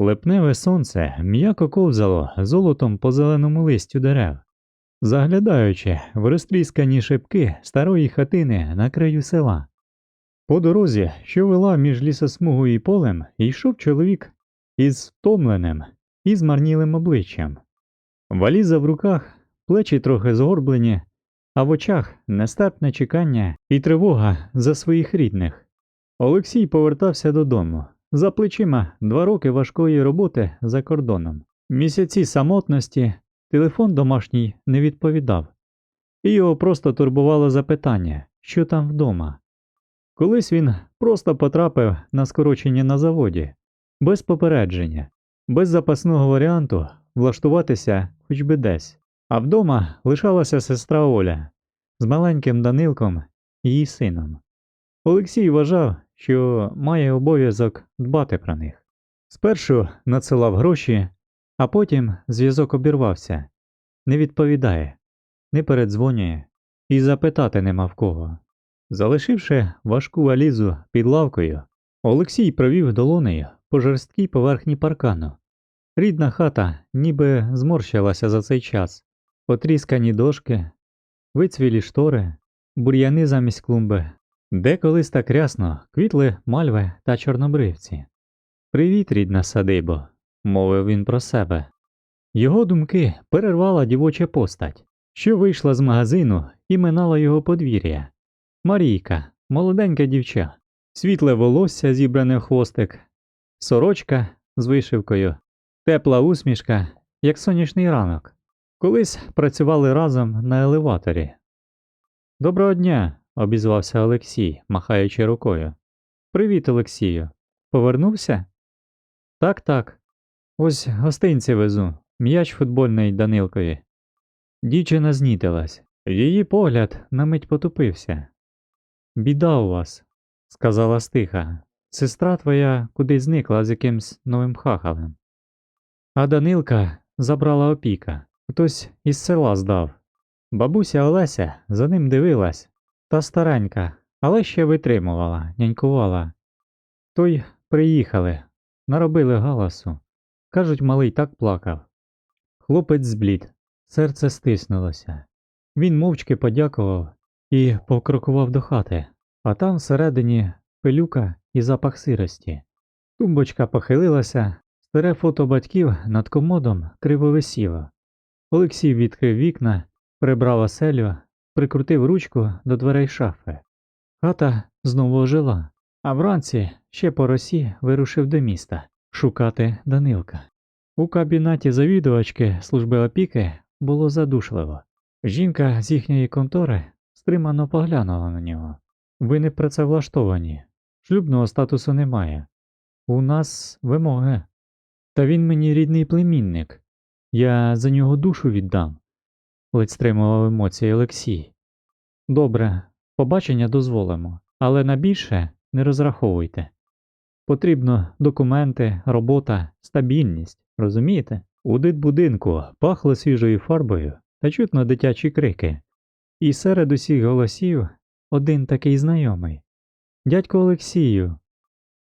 Липневе сонце м'яко ковзало золотом по зеленому листю дерев, заглядаючи в розтріскані шибки старої хатини на краю села. По дорозі, що вела між лісосмугою і полем, йшов чоловік із втомленим і змарнілим обличчям. Валіза в руках, плечі трохи згорблені, а в очах нестерпне чекання і тривога за своїх рідних. Олексій повертався додому. За плечима два роки важкої роботи за кордоном. Місяці самотності, телефон домашній не відповідав, і його просто турбувало запитання, що там вдома. Колись він просто потрапив на скорочення на заводі, без попередження, без запасного варіанту влаштуватися хоч би десь. А вдома лишалася сестра Оля з маленьким Данилком і її сином. Олексій вважав, що має обов'язок дбати про них. Спершу надсилав гроші, а потім зв'язок обірвався, не відповідає, не передзвонює і запитати нема в кого. Залишивши важку валізу під лавкою, Олексій провів долонею по жорсткій поверхні паркану. Рідна хата ніби зморщилася за цей час, потріскані дошки, вицвілі штори, бур'яни замість клумби, де колись так рясно квітли мальви та чорнобривці. Привіт, рідна садибо, мовив він про себе. Його думки перервала дівоча постать, що вийшла з магазину і минала його подвір'я. Марійка, молоденька дівча, світле волосся, зібране в хвостик, сорочка з вишивкою, тепла усмішка, як сонячний ранок. Колись працювали разом на елеваторі. Доброго дня, обізвався Олексій, махаючи рукою. Привіт, Олексію. Повернувся? Так, так. Ось гостинці везу, м'яч футбольний Данилкові. Дівчина знітилась, її погляд на мить потупився. Біда у вас, сказала стиха. Сестра твоя кудись зникла з якимсь новим хахалем. А Данилка забрала опіка, хтось із села здав. Бабуся Олеся за ним дивилась, та старенька, але ще витримувала, нянькувала. Той приїхали, наробили галасу. Кажуть, малий так плакав. Хлопець зблід, серце стиснулося. Він мовчки подякував і покрокував до хати, а там всередині пилюка і запах сирості. Тумбочка похилилася, старе фото батьків над комодом криво висіло. Олексій відкрив вікна, прибрав оселю, прикрутив ручку до дверей шафи. Хата знову ожила, а вранці ще по росі вирушив до міста шукати Данилка. У кабінеті завідувачки служби опіки було задушливо. Жінка з їхньої контори стримано поглянула на нього. Ви не працевлаштовані, шлюбного статусу немає. У нас вимоги. Та він мені рідний племінник. Я за нього душу віддам, ледь стримував емоції Олексій. Добре, побачення дозволимо, але на більше не розраховуйте. Потрібно документи, робота, стабільність, розумієте? У дитбудинку пахло свіжою фарбою та чутно дитячі крики. І серед усіх голосів один такий знайомий дядько Олексію.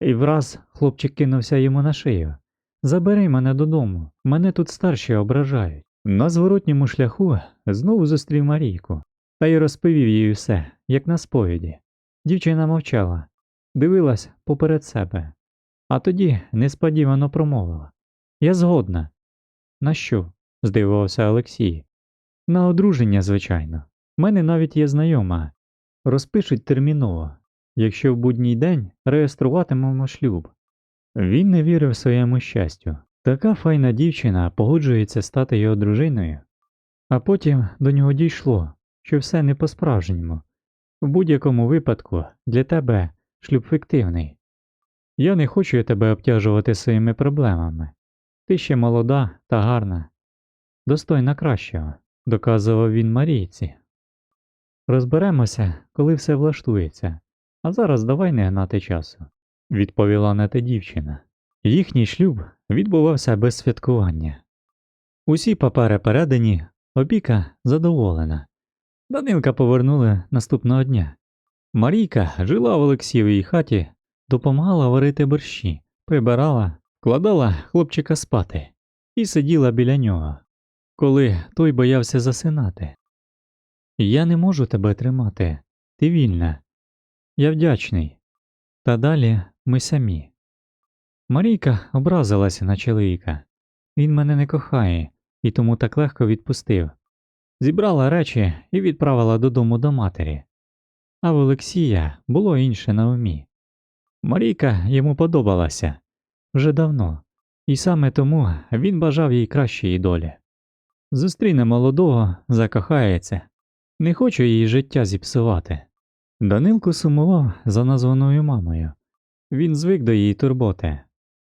І враз хлопчик кинувся йому на шию. Забери мене додому, мене тут старші ображають. На зворотньому шляху знову зустрів Марійку та й розповів їй все, як на сповіді. Дівчина мовчала, дивилась поперед себе, а тоді несподівано промовила Я згодна. На що? здивувався Олексій. На одруження, звичайно. В мене навіть є знайома. Розпишуть терміново, якщо в будній день реєструватимемо шлюб. Він не вірив своєму щастю. Така файна дівчина погоджується стати його дружиною, а потім до нього дійшло, що все не по-справжньому. В будь-якому випадку для тебе шлюб фіктивний. Я не хочу тебе обтяжувати своїми проблемами. Ти ще молода та гарна, достойна кращого, доказував він Марійці. Розберемося, коли все влаштується, а зараз давай не гнати часу, відповіла на те дівчина. Їхній шлюб відбувався без святкування. Усі папери передані, опіка задоволена. Данилка повернули наступного дня. Марійка жила в Олексієвій хаті, допомагала варити борщі, прибирала, вкладала хлопчика спати і сиділа біля нього, коли той боявся засинати. Я не можу тебе тримати, ти вільна. Я вдячний. Та далі ми самі. Марійка образилася на чоловіка. Він мене не кохає і тому так легко відпустив. Зібрала речі і відправила додому до матері. А в Олексія було інше на умі. Марійка йому подобалася вже давно, і саме тому він бажав їй кращої долі. Зустріне молодого, закохається, не хочу її життя зіпсувати. Данилко сумував за названою мамою. Він звик до її турботи.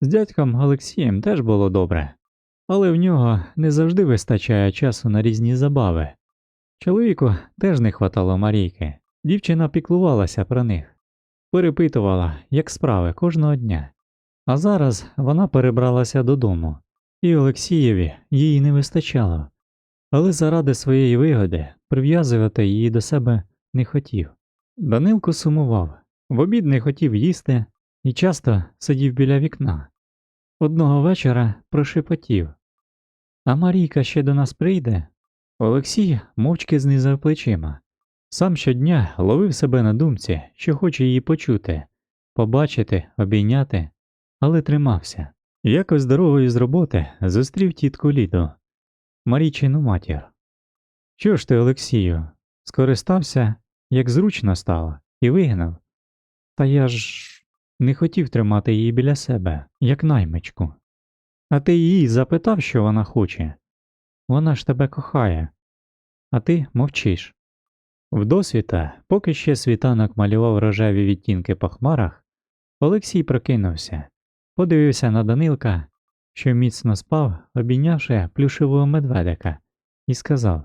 З дядьком Олексієм теж було добре, але в нього не завжди вистачає часу на різні забави. Чоловіку теж не хватало Марійки. Дівчина піклувалася про них, перепитувала, як справи кожного дня. А зараз вона перебралася додому, і Олексієві їй не вистачало, але заради своєї вигоди прив'язувати її до себе не хотів. Данилко сумував, в обід не хотів їсти і часто сидів біля вікна. Одного вечора прошепотів. А Марійка ще до нас прийде. Олексій мовчки знизав плечима. Сам щодня ловив себе на думці, що хоче її почути, побачити, обійняти, але тримався. Якось дорогою з роботи зустрів тітку Ліду, Марійчину матір. Що ж ти, Олексію, скористався, як зручно стало, і вигнав. Та я ж не хотів тримати її біля себе, як наймичку. А ти її запитав, що вона хоче. Вона ж тебе кохає, а ти мовчиш. Вдосвіта, поки ще світанок малював рожеві відтінки по хмарах, Олексій прокинувся, подивився на Данилка, що міцно спав, обійнявши плюшевого медведика, і сказав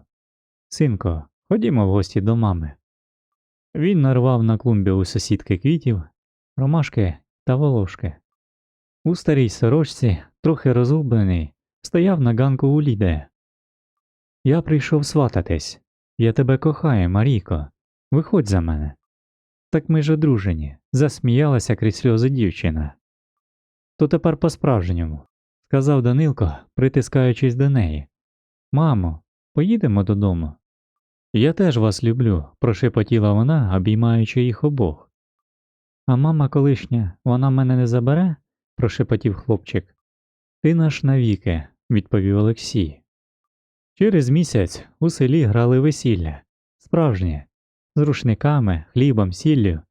Синко, ходімо в гості до мами. Він нарвав на клумбі у сусідки квітів, ромашки та волошки. У старій сорочці, трохи розгублений, стояв на ганку у Ліде. Я прийшов свататись. Я тебе кохаю, Марійко. Виходь за мене. Так ми ж одружені, засміялася крізь сльози дівчина. То тепер по-справжньому, сказав Данилко, притискаючись до неї. Мамо, поїдемо додому. Я теж вас люблю, прошепотіла вона, обіймаючи їх обох. А мама колишня, вона мене не забере? прошепотів хлопчик. Ти наш навіки, відповів Олексій. Через місяць у селі грали весілля, справжнє, з рушниками, хлібом, сіллю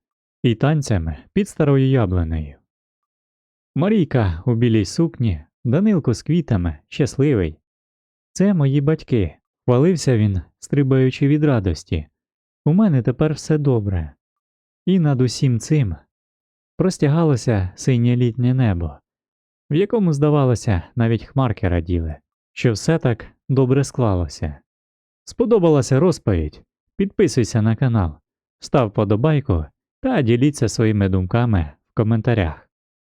і танцями під старою яблунею. Марійка у білій сукні, Данилко з квітами, щасливий. Це мої батьки, хвалився він, стрибаючи від радості. У мене тепер все добре. І над усім цим простягалося синє літнє небо, в якому, здавалося, навіть хмарки раділи, що все так добре склалося. Сподобалася розповідь? Підписуйся на канал, став подобайку та діліться своїми думками в коментарях.